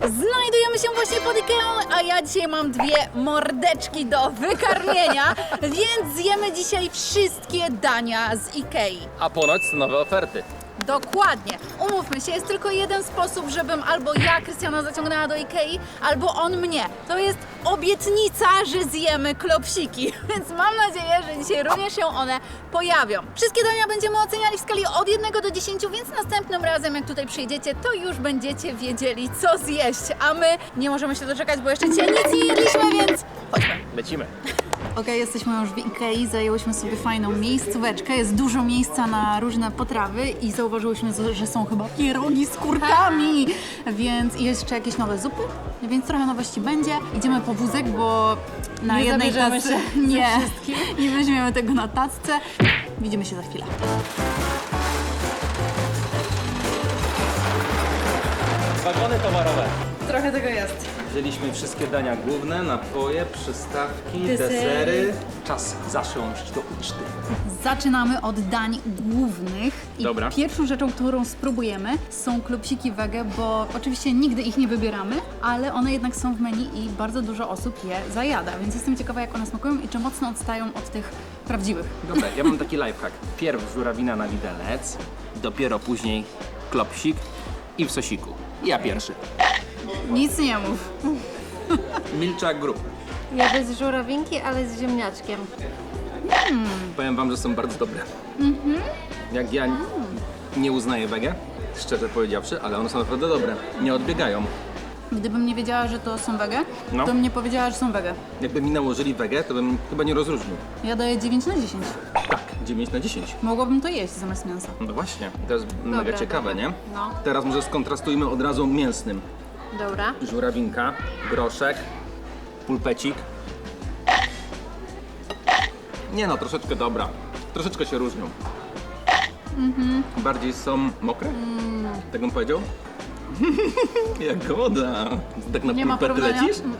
Znajdujemy się właśnie pod Ikeą, a ja dzisiaj mam dwie mordeczki do wykarmienia, więc zjemy dzisiaj wszystkie dania z Ikei. A ponoć nowe oferty. Dokładnie. Umówmy się, jest tylko jeden sposób, żebym albo ja Krystiana zaciągnęła do Ikei, albo on mnie. To jest obietnica, że zjemy klopsiki. Więc mam nadzieję, że dzisiaj również się one pojawią. Wszystkie dania będziemy oceniali w skali od 1 do 10, więc następnym razem, jak tutaj przyjdziecie, to już będziecie wiedzieli, co zjeść. A my nie możemy się doczekać, bo jeszcze dzisiaj nic nie jedliśmy, więc chodźmy. Lecimy. Okej, jesteśmy już w Ikei, zajęłyśmy sobie fajną miejscóweczkę, jest dużo miejsca na różne potrawy i zauważyłyśmy, że są chyba pierogi z kurkami, więc i jeszcze jakieś nowe zupy, więc trochę nowości będzie. Idziemy po wózek, bo na Nie jednej zabierzemy tacy się ze nie, wszystkim. nie weźmiemy tego na tacce. Widzimy się za chwilę. Wagony towarowe. Trochę tego jest. Wzięliśmy wszystkie dania główne, napoje, przystawki, Desery. desery. Czas zasiąść do uczty. Zaczynamy od dań głównych. I Dobra. pierwszą rzeczą, którą spróbujemy, są klopsiki wege, bo oczywiście nigdy ich nie wybieramy, ale one jednak są w menu i bardzo dużo osób je zajada, więc jestem ciekawa, jak one smakują i czy mocno odstają od tych prawdziwych. Dobra, ja mam taki lifehack. Pierw żurawina na widelec, dopiero później klopsik i w sosiku. Ja pierwszy. Nic nie mów. Milczak grup. Ja bez żurawinki, ale z ziemniaczkiem. Powiem wam, że są bardzo dobre. Jak ja nie uznaję wege, szczerze powiedziawszy, ale one są naprawdę dobre. Nie odbiegają. Gdybym nie wiedziała, że to są wege, No. to bym nie powiedziała, że są wege. Jakby mi nałożyli wege, to bym chyba nie rozróżnił. Ja daję 9 na 10. Tak, 9 na 10. Mogłabym to jeść zamiast mięsa. No właśnie, to jest mega ciekawe, dobra. nie? No. Teraz może skontrastujmy od razu mięsnym. Dobra. Żurawinka, groszek, pulpecik. Nie no, troszeczkę dobra. Troszeczkę się różnią. Bardziej są mokre? Tak bym powiedział? Jak woda. Tak na Nie ma porównania? lecisz? Mm,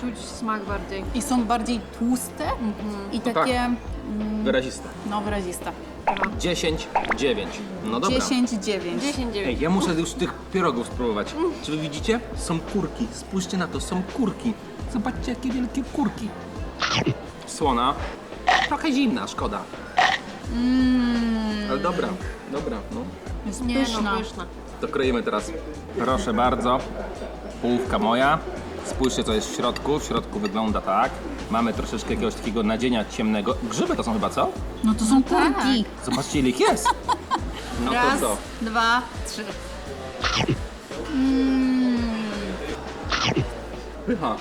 Czuć smak bardziej. I są bardziej tłuste i tak. takie, Wyraziste. no wyraziste. 10, 9. No dobra. 10, 9. 10 Ej, ja muszę już tych pierogów spróbować. Czy wy widzicie? Są kurki. Spójrzcie na to, są kurki. Zobaczcie, jakie wielkie kurki. Słona. Trochę zimna, szkoda. Ale dobra, dobra, no. Jest Nie pyszna. no, pyszna. To kroimy teraz. Proszę bardzo. Połówka moja. Spójrzcie, co jest w środku. W środku wygląda tak. Mamy troszeczkę jakiegoś takiego nadzienia ciemnego. Grzyby to są chyba, co? No to są kurki. Zobaczcie, ile ich jest. No Raz, to co? dwa, trzy. Pycha.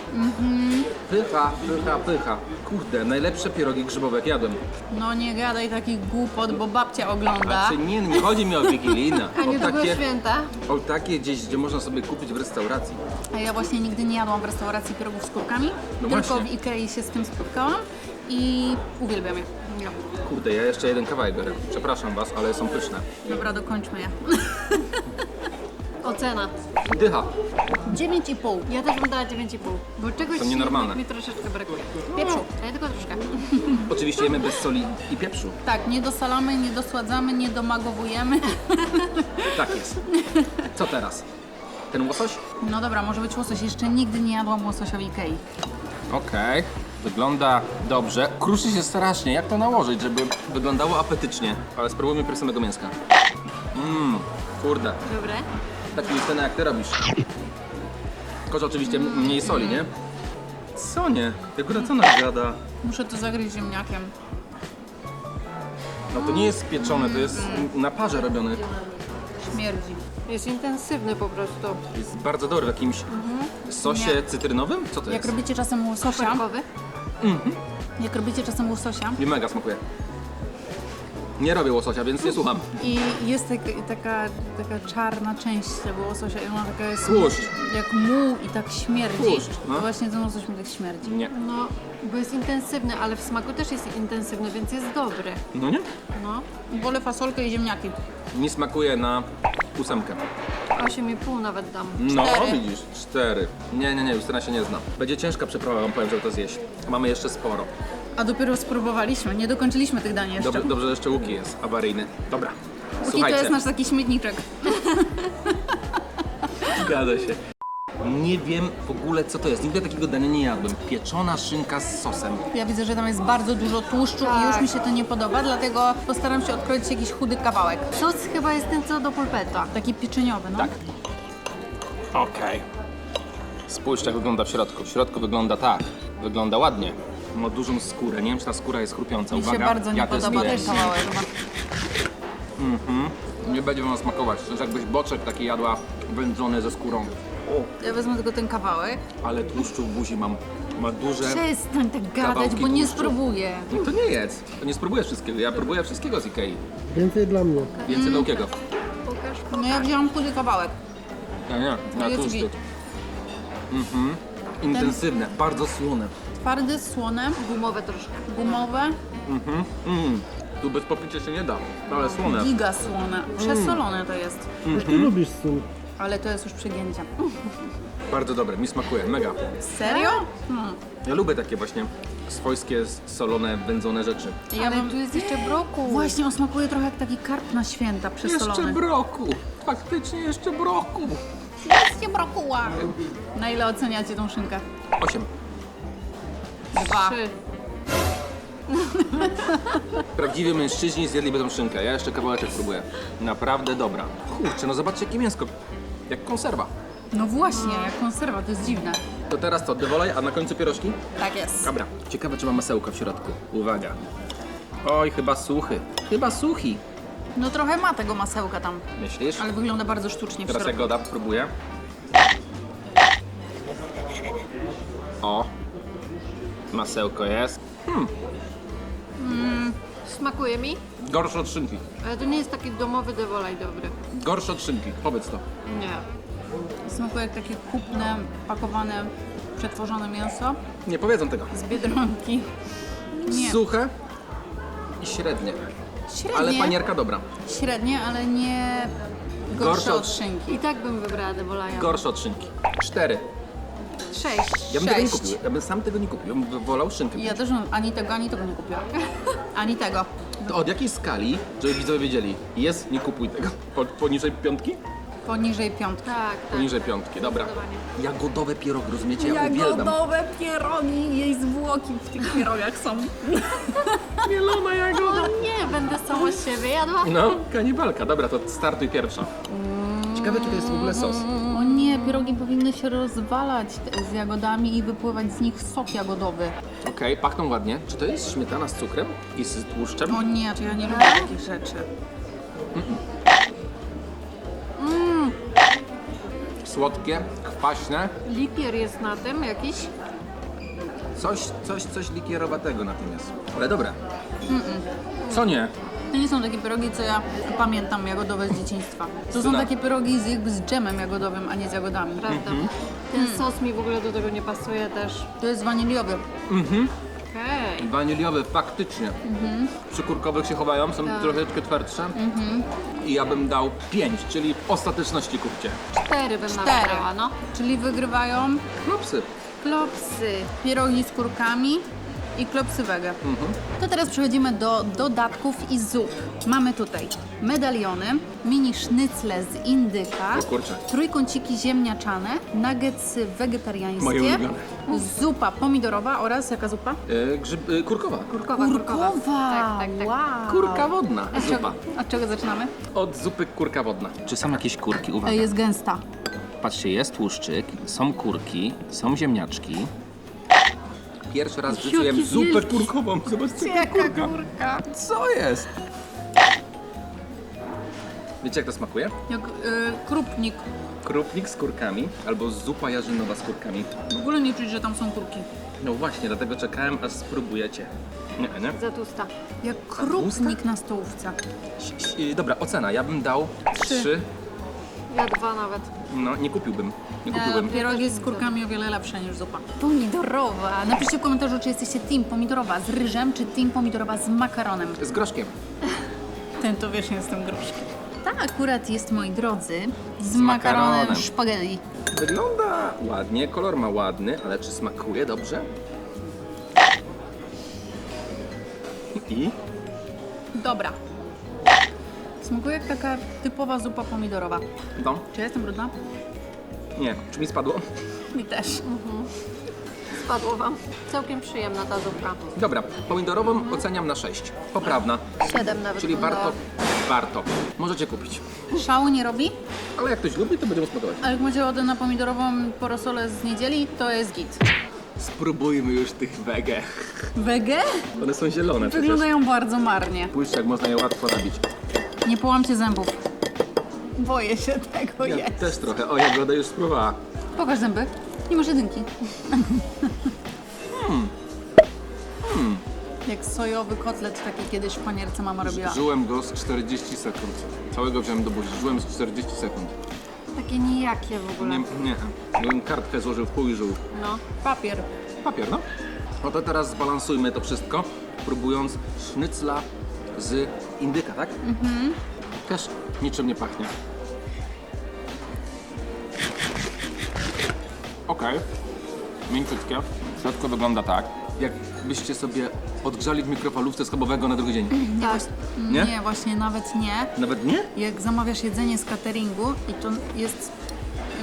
Pycha, pycha, pycha. Kurde, najlepsze pierogi grzybowe jak jadłem. No nie gadaj takich głupot, bo babcia ogląda. Znaczy nie, nie chodzi mi o wigilijne. A O niedługo takie, święta. o takie gdzieś, gdzie można sobie kupić w restauracji. A ja właśnie nigdy nie jadłam w restauracji pierogów z kurkami, No tylko właśnie. w Ikei się z tym spotkałam i uwielbiam je. No. Kurde, ja jeszcze jeden kawałek biorę. Przepraszam was, ale są pyszne. Dobra, dokończmy je. Ocena. Dycha. 9,5. Ja też bym dała 9,5. Bo czegoś To nienormalne. jednak mi troszeczkę brakuje. Pieprzu. Ale tylko troszkę. Oczywiście jemy bez soli i pieprzu. Tak, nie dosalamy, nie dosładzamy, nie domagowujemy. Tak jest. Co teraz? Ten łosoś? No dobra, może być łosoś. Jeszcze nigdy nie jadłam łososia w Ikei. Okej. Wygląda dobrze. Kruszy się strasznie. Jak to nałożyć, żeby wyglądało apetycznie? Ale spróbujmy pierw samego mięska. Mmm, kurde. Dobre. Taki scenę jak ty robisz. Tylko, że oczywiście mniej soli, nie? Co nie? Jak ona co nas gada? Muszę to zagryźć ziemniakiem. No to nie jest pieczone, to jest na parze robione. Śmierdzi. Jest intensywny po prostu. Jest bardzo dobry w jakimś sosie Nie. cytrynowym? Co to Jak jest? robicie czasem łososia, Parkowy. jak robicie czasem łososia Mi mega smakuje. Nie robię łososia, więc nie słucham. i jest tak, taka, taka czarna część tego łososia i ona taka jest Tłuszcz. jak muł i tak śmierdzi, Tłuszcz, no. właśnie ten łosoś mi tak śmierdzi. Nie. No, bo jest intensywny, ale w smaku też jest intensywny, więc jest dobry. No nie? No. Wolę fasolkę i ziemniaki. Mi smakuje na ósemkę. 8,5 nawet dam. No, Cztery. widzisz, cztery. Nie, nie, nie, Justyna się nie zna. Będzie ciężka przeprawa, wam powiem, żeby to zjeść. Mamy jeszcze sporo. A dopiero spróbowaliśmy, nie dokończyliśmy tych dań jeszcze. Dobrze, dobrze że jeszcze łuki jest awaryjny. Dobra, Łuki to jest nasz taki śmietniczek. Zgadza się. Nie wiem w ogóle co to jest. Nigdy takiego dania nie jadłem. Pieczona szynka z sosem. Ja widzę, że tam jest bardzo dużo tłuszczu i Tak. już mi się to nie podoba, dlatego postaram się odkroić jakiś chudy kawałek. Sos chyba jest ten co do polpeta. Taki pieczeniowy, no. Tak. Okej. Spójrzcie jak wygląda w środku. W środku wygląda tak. Wygląda ładnie. Ma dużą skórę. Nie wiem czy ta skóra jest chrupiąca. Mi się bardzo nie ja też podoba zbiję. ten kawałek. Nie będzie wam smakować. To jest jakbyś boczek taki jadła wędzony ze skórą. Ja wezmę tylko ten kawałek. Ale tłuszczu w buzi mam. Ma duże... Przestań tak gadać, Kawałki bo nie tłuszczu. spróbuję. No to nie jedz. To nie spróbujesz wszystkiego. Ja próbuję wszystkiego z Ikei. Więcej dla mnie. Więcej Mm. do jakiego? Pokaż, No ja wziąłam chudy kawałek. Ja nie, jest tłusty. git. Mhm. Intensywne, bardzo słone. Twarde, słone, gumowe troszkę. gumowe, Mhm. Mm. Tu bez popicia się nie da, ale słone. giga słone. Przesolone to jest. Już ty lubisz sól. Ale to jest już przegięcie. Bardzo dobre, mi smakuje, mega. Serio? Hmm. Ja lubię takie właśnie swojskie, solone, wędzone rzeczy. Ja Ale bym... tu jest jeszcze brokuł. Właśnie on smakuje trochę jak taki karp na święta Jeszcze przesolony. broku, faktycznie jeszcze broku. Jeszcze brokuła. Na ile oceniacie tą szynkę? Osiem. Dwa. Trzy. Prawdziwi mężczyźni zjedliby tą szynkę, ja jeszcze kawałeczek próbuję. Naprawdę dobra. Kurczę, no zobaczcie jakie mięsko. Jak konserwa. No właśnie, jak konserwa, to jest dziwne. To teraz co, dewolej, a na końcu pierożki? Tak jest. Dobra. Ciekawe, czy ma masełko w środku. Uwaga. Oj, chyba suchy. Chyba suchi. No trochę ma tego masełka tam, Myślisz? ale wygląda bardzo sztucznie w Teraz środku. Jagoda próbuję. O. Masełko jest. Smakuje mi, Gorsze od szynki. ale to nie jest taki domowy dewolaj dobry. Gorsze od szynki. Powiedz to. Nie. Smakuje jak takie kupne, pakowane, przetworzone mięso Nie powiedzą tego. z Biedronki. Nie, Suche i średnie. średnie, Ale panierka dobra. średnie, ale nie gorsze, Gorsze od od- szynki. I tak bym wybrała dewolaja. Gorsze od szynki. Cztery. Sześć. Ja bym tego nie Sześć. kupił. Ja bym sam tego nie kupił. Ja bym wolał szynkę. Ja też bym ani tego, ani tego nie kupiłam. Ani tego. To od jakiej skali, żeby widzowie wiedzieli, jest, nie kupuj tego. Po, poniżej piątki? Poniżej piątki. Tak, tak. Poniżej piątki, dobra. Zdecydowanie. Jagodowe pierogi, rozumiecie? Ja uwielbiam. pierogi, jej zwłoki w tych pierogach są. Mielona jagoda. O nie, będę sama z siebie jadła. No, kanibalka. Dobra, to startuj pierwsza. Ciekawe, czy to jest w ogóle sos. Pierogi powinny się rozwalać z jagodami i wypływać z nich sok jagodowy. Okej, pachną ładnie. Czy to jest śmietana z cukrem i z tłuszczem? O nie, czy ja nie lubię takich rzeczy. Słodkie, kwaśne. Likier jest na tym jakiś. Coś, coś, coś likierowatego na tym jest. Ale dobre. Co nie? To nie są takie pierogi, co ja pamiętam jagodowe z dzieciństwa. To są Syna. takie pierogi z, jakby z dżemem jagodowym, a nie z jagodami. Prawda. Ten sos mi w ogóle do tego nie pasuje też. To jest waniliowy. Okej. Waniliowe, faktycznie. Przy kurkowych się chowają, są troszeczkę twardsze. I ja bym dał 5, czyli w ostateczności kupcie. Cztery bym Cztery. nawet dała, no. Czyli wygrywają Klopsy. klopsy, pierogi z kurkami i klopsy wege. To teraz przechodzimy do dodatków i zup. Mamy tutaj medaliony, mini sznycle z indyka, O kurczę. trójkąciki ziemniaczane, nuggetsy Moje wegetariańskie, ulubione. zupa pomidorowa oraz jaka zupa? E, grzyb, e, kurkowa. Kurkowa, kurkowa. Tak, tak, tak. Wow. Kurka wodna. Zupa. czego, od czego zaczynamy? Od zupy kurka wodna. Czy są jakieś kurki? E, Uwaga. Jest gęsta. Patrzcie, jest tłuszczyk, są kurki, są ziemniaczki. Pierwszy raz w życiu Jaki jem zupę wielki. kurkową. Zobaczcie, jaka kurka. kurka. Co jest? Wiecie jak to smakuje? Jak y, krupnik. Krupnik z kurkami albo zupa jarzynowa z kurkami. W ogóle nie czuć, że tam są kurki. No właśnie, dlatego czekałem aż spróbujecie. Nie, nie? Za tusta. Jak krupnik na stołówce. Ś- ś- Dobra, ocena. Ja bym dał Trzy. trzy. Ja dwa nawet. No, nie kupiłbym. Nie E, kupiłbym. pierogi z kurkami o wiele lepsze niż zupa. Pomidorowa. Napiszcie w komentarzu, czy jesteście team pomidorowa z ryżem, czy team pomidorowa z makaronem. Z groszkiem. Ten to wiesz, jestem gruszki. Ta akurat jest, moi drodzy, z, makaronem. makaronem spaghetti. Wygląda ładnie, kolor ma ładny, ale czy smakuje dobrze? I? Dobra. Smakuje jak taka typowa zupa pomidorowa. No, Czy ja jestem brudna? Nie, czy mi spadło? Mi też. Spadło wam. Całkiem przyjemna ta zupka. Dobra, pomidorową oceniam na 6. Poprawna. Siedem nawet Czyli warto, warto. Możecie kupić. Szału nie robi, Ale jak ktoś lubi, to będzie mu smakować. ale jak macie ochotę na pomidorową porosolę z niedzieli, to jest git. Spróbujmy już tych wege. Wege? One są zielone przecież. Wyglądają bardzo marnie. Spójrzcie, jak można je łatwo nabić. Nie połamcie zębów. Boję się tego Ja jeść. też trochę. O, Jagoda już spróbowała. Pokaż zęby. Nie masz jedynki. Jak sojowy kotlet, taki kiedyś w panierce mama robiła. Żyłem go z 40 sekund. Całego wziąłem do buzi. Żyłem z 40 sekund. Takie nijakie w ogóle. Nie, nie. Gdybym kartkę złożył w pół i żył. No. Papier. Papier, no. No to teraz zbalansujmy to wszystko, próbując sznycla z indyka, tak? Mhm. Też niczym nie pachnie. Okej. Mięciutkie. W środku wygląda tak, jakbyście sobie odgrzali w mikrofalówce schabowego na drugi dzień. Tak. Nie? Nie, właśnie nawet nie. Nawet nie? Jak zamawiasz jedzenie z cateringu i to jest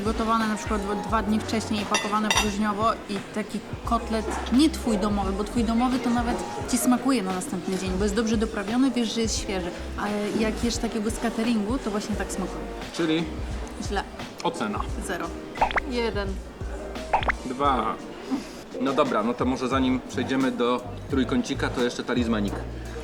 gotowane na przykład dwa dni wcześniej i pakowane próżniowo i taki kotlet, nie twój domowy, bo twój domowy to nawet ci smakuje na następny dzień, bo jest dobrze doprawiony, wiesz, że jest świeży, ale jak jesz takiego z cateringu, to właśnie tak smakuje. Czyli Źle, ocena. zero. Jeden. Dwa. No dobra, no to może zanim przejdziemy do trójkącika, to jeszcze talizmanik.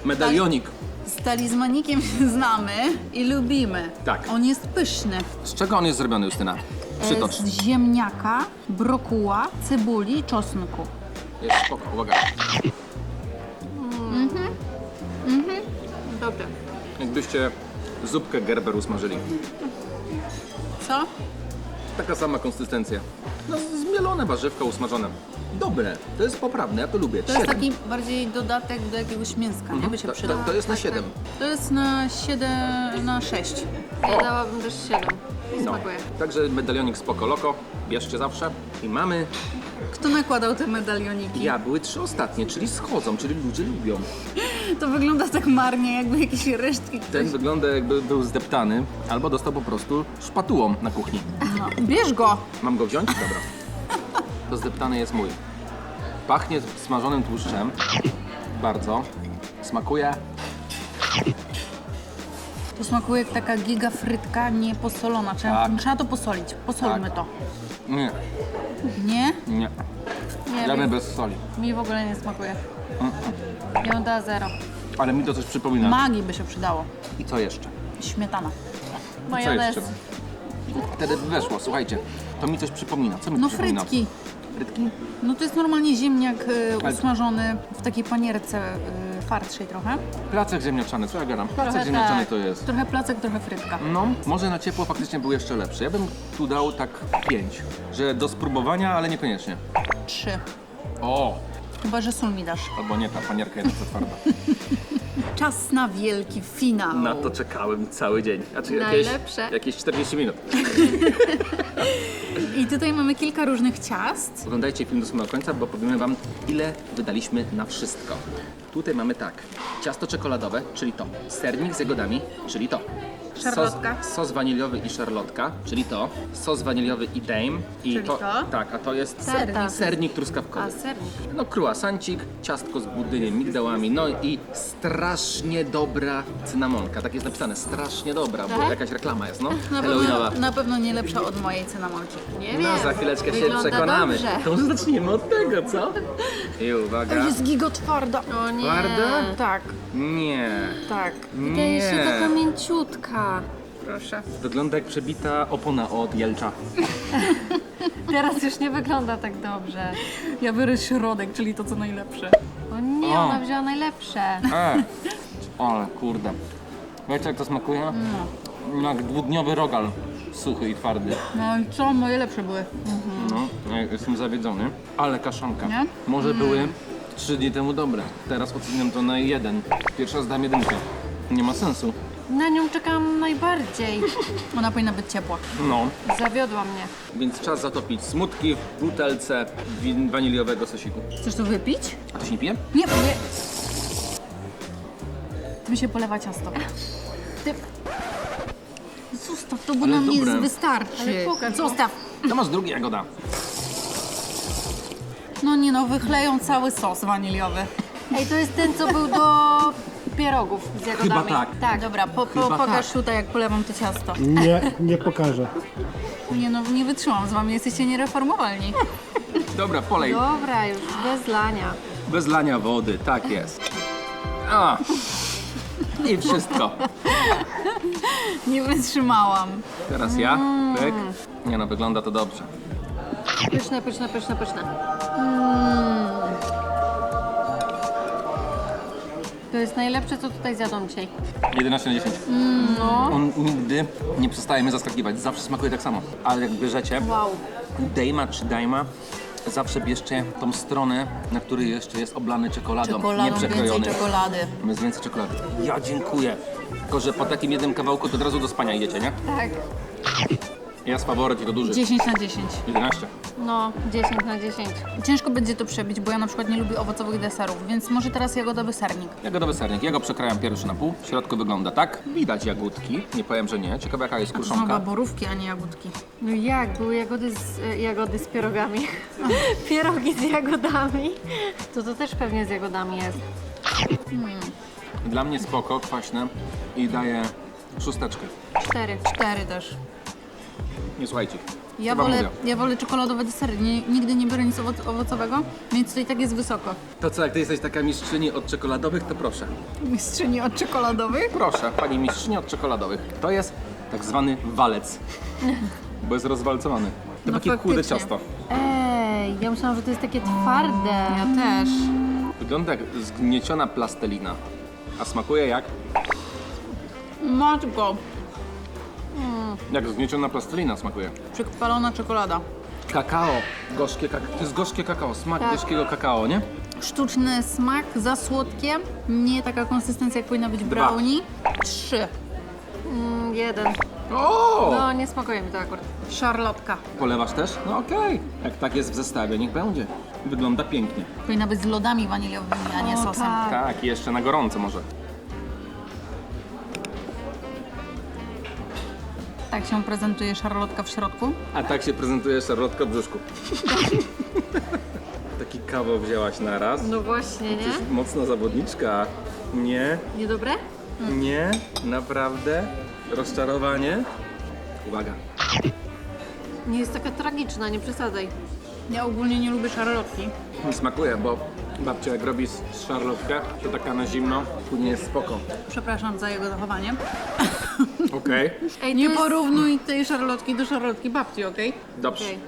Medalionik. Z talizmanikiem się znamy i lubimy. Tak. On jest pyszny. Z czego on jest zrobiony, Justyna? Przytocz. E, z ziemniaka, brokuła, cebuli, czosnku. Jest spoko, uwaga. Mhm. Mhm. Dobre. Jakbyście zupkę Gerber usmażyli. Co? Taka sama konsystencja. No, zmielone warzywka usmażone. Dobre, to jest poprawne, ja to lubię. To jest taki bardziej dodatek do jakiegoś mięska, nie mhm, by się tak, tak, To- tak, to- jest na siedem. To jest na 7, na 6. O! Dałabym też 7. I smakuje. Także medalionik spoko loko, bierzcie zawsze. I mamy Kto nakładał te medalioniki? Ja. Były trzy ostatnie, czyli schodzą, czyli ludzie lubią. To wygląda tak marnie, jakby jakieś resztki. Ten wygląda jakby był zdeptany, albo dostał po prostu szpatułą na kuchni. Aha. Bierz go! Mam go wziąć? Dobra. To zdeptany jest mój. Pachnie smażonym tłuszczem. Bardzo. Smakuje to smakuje jak taka giga frytka nieposolona. Trzeba, Tak. trzeba to posolić. Posolmy Tak. to. Nie, Nie? nie. Nie bez soli. Mi w ogóle nie smakuje. Ja bym dała zero. Ale mi to coś przypomina. Magii by się przydało. I co jeszcze? Śmietana. Co Majonez. jeszcze? Wtedy by weszło, słuchajcie. To mi coś przypomina. Co mi No przypomina? frytki. Frytki? No to jest normalnie ziemniak y, Ale- usmażony w takiej panierce y, twardszej trochę. Placek ziemniaczany, co ja gadam? Placek Trochę ziemniaczany tak. to jest. Trochę placek, trochę frytka. No, może na ciepło faktycznie był jeszcze lepszy. Ja bym tu dał tak 5, że do spróbowania, ale niekoniecznie. Trzy. O! Chyba, że sól mi dasz. Albo nie, ta panierka jest za twarda. Czas na wielki finał. Na to czekałem cały dzień. Znaczy Najlepsze. jakieś 40 minut. I tutaj mamy kilka różnych ciast. Oglądajcie film do samego końca, bo powiemy Wam, ile wydaliśmy na wszystko. Tutaj mamy tak, ciasto czekoladowe, czyli to, sernik z jagodami, czyli to. Szarlotka. Sos, sos waniliowy i szarlotka, czyli to. Sos waniliowy i dame. I Czyli to? Tak, a to jest Sernik. sernik truskawkowy. A, sernik. No croissancik, ciastko z budyniem, migdałami, no i strasznie dobra cynamonka. Tak jest napisane, strasznie dobra, bo Tak? jakaś reklama jest, no. Na Halloweenowa. pewno, na pewno nie lepsza od mojej cynamonki. Nie No, wiem. za chwileczkę się przekonamy. Dobrze. To może zacznijmy od tego, co? I uwaga. Jest gigotwarda. O nie. Twarda? Tak, Nie. tak. Wydaje się taka mięciutka. Proszę. Wygląda jak przebita opona od Jelcza. Teraz już nie wygląda tak dobrze. Ja biorę środek, czyli to co najlepsze. O nie, O. ona wzięła najlepsze. E, ale kurde. Wiecie jak to smakuje? Jak dwudniowy rogal. Suchy i twardy. No i co? Moje lepsze były. No, ja jestem zawiedzony. Ale kaszanka. Nie? Może były trzy dni temu dobre. Teraz oceniam to na jeden. Pierwsza zdam jedynkę. Nie ma sensu. Na nią czekałam najbardziej. Ona powinna być ciepła. No, Zawiodła mnie. więc czas zatopić smutki w butelce win- waniliowego sosiku. Chcesz to wypić? A to się nie pije? Nie, nie. Tym się polewa ciasto. Ty... Zostaw to, bo Ale nam dobre. nie wystarczy. Ale pokaż, no. Zostaw. To masz drugi Jagoda. No nie no, wychleją cały sos waniliowy. Ej, to jest ten, co był do pierogów z jagodami. tak. Tak. Dobra, po, po, Chyba pokaż tak. tutaj, jak polewam to ciasto. Nie, nie pokażę. Nie no, nie wytrzymam z wami, jesteście niereformowalni. Dobra, polej. Dobra, już bez lania. Bez lania wody, tak jest. A. I wszystko. Nie wytrzymałam. Teraz ja, pyk. Nie no, wygląda to dobrze. Pyszne, pyszne, pyszne, pyszne. Mm. To jest najlepsze, co tutaj zjadłam dzisiaj. 11 na 10. No. On nigdy nie przestaje mnie zaskakiwać. Zawsze smakuje tak samo. Ale jak bierzecie Wow. dejma czy dajma, zawsze bierzcie tą stronę, na której jeszcze jest oblany czekoladą, nie Czekoladą, więcej przekrojony. czekolady. Jest więcej czekolady. Ja dziękuję. Tylko, że po takim jednym kawałku to od razu do spania idziecie, nie? Tak. Ja z faworyt i to duży. 10 na 10. 11. No, 10 na 10. Ciężko będzie to przebić, bo ja na przykład nie lubię owocowych deserów, więc może teraz jagodowy sernik. Jagodowy sernik. Ja go przekrajam pierwszy na pół. W środku wygląda tak. Widać jagódki. Nie powiem, że nie. Ciekawe jaka jest Znowu kruszonka. borówki, a nie jagódki. No jak? Były jagody z, e, jagody z pierogami. Pierogi z jagodami. To to też pewnie z jagodami jest. Dla mnie spoko, kwaśne i daje szósteczkę. Cztery. Cztery też. Nie słuchajcie. Ja Chyba wolę, mówię. ja wolę czekoladowe desery. Nie, nigdy nie biorę nic owoc owocowego, więc to i tak jest wysoko. To co, jak ty jesteś taka mistrzyni od czekoladowych, to proszę. Mistrzyni od czekoladowych? Proszę, pani mistrzyni od czekoladowych. To jest tak zwany walec. Bo jest rozwalcowany. To No takie chude faktycznie. ciasto. Ej, ja myślałam, że to jest takie twarde. Ja też. Wygląda jak zgnieciona plastelina. A smakuje jak? Matko, Jak zgnieciona plastelina smakuje. przekpalona czekolada. Kakao. Gorzkie kakao. To jest gorzkie kakao. Smak Tak. gorzkiego kakao, nie? Sztuczny smak, za słodkie, nie taka konsystencja jak powinna być w Dwa. brownie. Trzy. Mm, jeden. O! No, nie smakuje mi to akurat. Szarlotka. Polewasz też? No okej. Jak tak jest w zestawie, niech będzie. Wygląda pięknie. Powinna być z lodami waniliowymi, a nie O, sosem. tak. Tak, i jeszcze na gorąco może. Tak się prezentuje szarlotka w środku. A tak się prezentuje szarlotka w brzuszku. Taki kawał wzięłaś na raz. No właśnie, nie? Jesteś mocna zawodniczka. Nie, Niedobre? nie, naprawdę. Rozczarowanie. Uwaga. Nie jest taka tragiczna, nie przesadzaj. Ja ogólnie nie lubię szarlotki. Mi smakuje, bo babcia jak robi szarlotkę, to taka na zimno, później jest spoko. Przepraszam za jego zachowanie. Okej, Ej, Nie jest... porównuj tej szarlotki do szarlotki babci, okej? dobrze. Okej.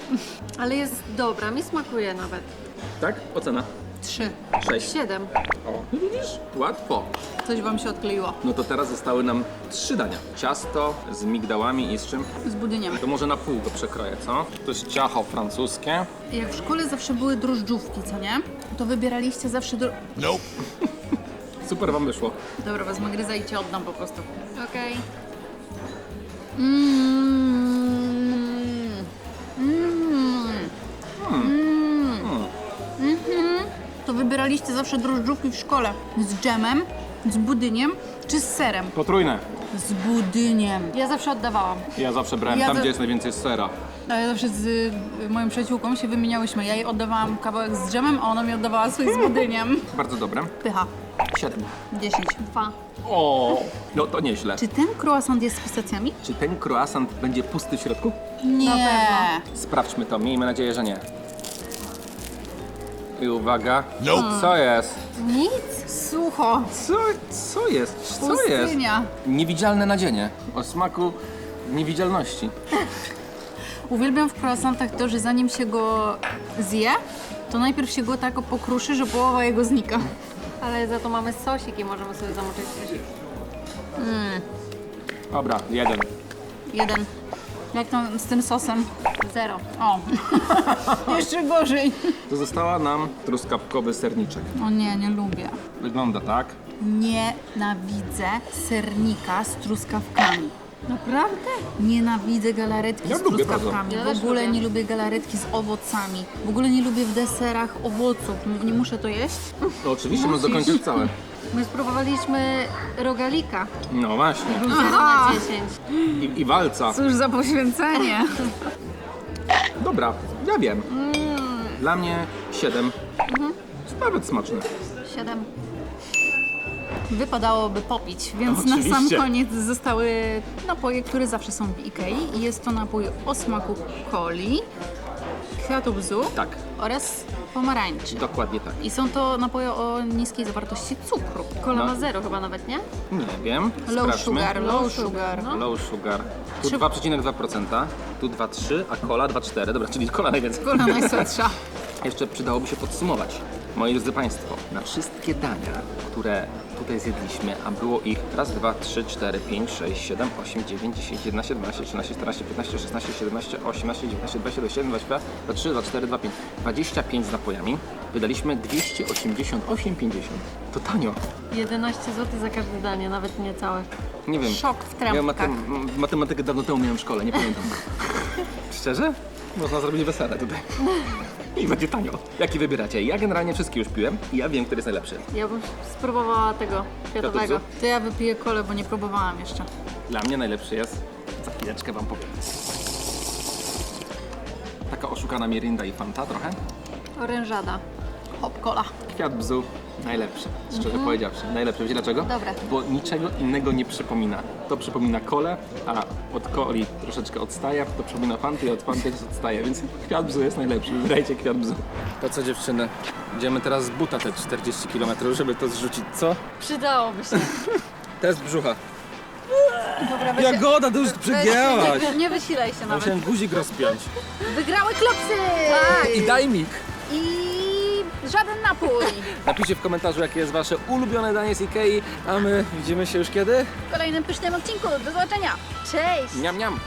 Ale jest dobra, mi smakuje nawet. Tak? Ocena? Trzy. Sześć. Siedem. O, no widzisz? Łatwo. Coś wam się odkleiło. No to teraz zostały nam trzy dania. Ciasto z migdałami i z czym? Z budyniem. To może na pół go przekroję, co? To jest ciacho francuskie. Jak w szkole zawsze były drożdżówki, co nie? To wybieraliście zawsze dro... Super wam wyszło. Dobra, wezmę gryza i cię oddam po prostu. Okej. Mmm. Mmm. Mhm. To wybieraliście zawsze drożdżówki w szkole. Z dżemem, z budyniem czy z serem? Potrójne. Z budyniem. Ja zawsze oddawałam. Ja zawsze brałem Ja tam, to- gdzie jest najwięcej sera. A ja zawsze z y, moją przyjaciółką się wymieniałyśmy. Ja jej oddawałam kawałek z dżemem, a ona mi oddawała swój z budyniem. Bardzo dobre. Pycha. Siedem. 10. Dwa. O, no to nieźle. Czy ten croissant jest z pistacjami? Czy ten croissant będzie pusty w środku? Nie. pewno. Sprawdźmy to, miejmy nadzieję, że nie. I uwaga. Co jest? Nic? Sucho. Co, co jest? Co jest? Pustynia. Niewidzialne nadzienie. O smaku niewidzialności. Uwielbiam w croissantach to, że zanim się go zje, to najpierw się go tak pokruszy, że połowa jego znika. Ale za to mamy sosik i możemy sobie zamoczyć sosik. Dobra, jeden. Jeden. Jak tam z tym sosem? Zero. O. Jeszcze gorzej. To została nam truskawkowy serniczek. O nie, nie lubię. Wygląda tak. Nienawidzę sernika z truskawkami. Naprawdę? Nienawidzę galaretki Ja z lubię truskawkami. bardzo. Ja w ogóle lubię. nie lubię galaretki z owocami. W ogóle nie lubię w deserach owoców. M- Nie muszę to jeść? To oczywiście możesz dokończyć całe. My spróbowaliśmy rogalika. No właśnie. Był 0 na 10. I, i walca. Cóż za poświęcenie. Dobra, ja wiem. Dla mnie 7. Jest nawet smaczne. Siedem. Wypadałoby popić, więc na sam koniec zostały napoje, które zawsze są w Ikei. I jest to napój o smaku coli, kwiatu bzu Tak, oraz pomarańczy. dokładnie tak. I są to napoje o niskiej zawartości cukru. Kola No. ma zero chyba nawet, nie? Nie wiem. Low Sprawdźmy. sugar, low sugar. No. Low sugar. Tu Trzy- 2,2%, tu 2,3%, a cola 2,4%. Dobra, czyli cola najwięcej. Kola najsłodsza. Jeszcze przydałoby się podsumować. Moi drodzy Państwo, na wszystkie dania, które tutaj zjedliśmy, a było ich raz, dwa, trzy, cztery, pięć, sześć, siedem, osiem, dziewięć, dziesięć, jedenaście, dwanaście, trzynaście, czternaście, piętnaście, szesnaście, siedemnaście, osiemnaście, dziewiętnaście, dwadzieścia, dwadzieścia jeden, dwadzieścia dwa, dwadzieścia trzy, dwadzieścia cztery, dwadzieścia pięć, dwadzieścia pięć z napojami. Wydaliśmy 288,50. To tanio. 11 zł za każde danie, nawet nie całe. Nie wiem. Szok w Ja trampkach. matem- matematykę dawno temu miałem w szkole, nie pamiętam. Szczerze? Można zrobić wesele tutaj. I będzie tanio. Jaki wybieracie? Ja generalnie wszystkie już piłem i ja wiem, który jest najlepszy. Ja bym spróbowała tego kwiatowego. To ja wypiję kolę, bo nie próbowałam jeszcze. Dla mnie najlepszy jest, za chwileczkę wam powiem. Taka oszukana mirinda i fanta trochę. Orężada. Hop, kola. Kwiat bzu, najlepszy, szczerze powiedziawszy. Najlepszy, wiecie dlaczego? Dobre. Bo niczego innego nie przypomina. To przypomina kolę, a od coli troszeczkę odstaje, to przypomina fanty, a od fanty też odstaje, więc kwiat bzu jest najlepszy. Wybierajcie kwiat bzu. To co dziewczyny, idziemy teraz z buta te 40 km, żeby to zrzucić, co? Przydałoby się. Test brzucha. Dobra, weź Jagoda, to już przegięłaś! Nie, nie wysilaj się nawet. Musiałem guzik rozpiąć. Wygrały klopsy! Tak, i daj mik. I żaden napój. Napiszcie w komentarzu, jakie jest wasze ulubione danie z Ikei, a my widzimy się już kiedy? W kolejnym pysznym odcinku. Do zobaczenia. Cześć! Niam, niam.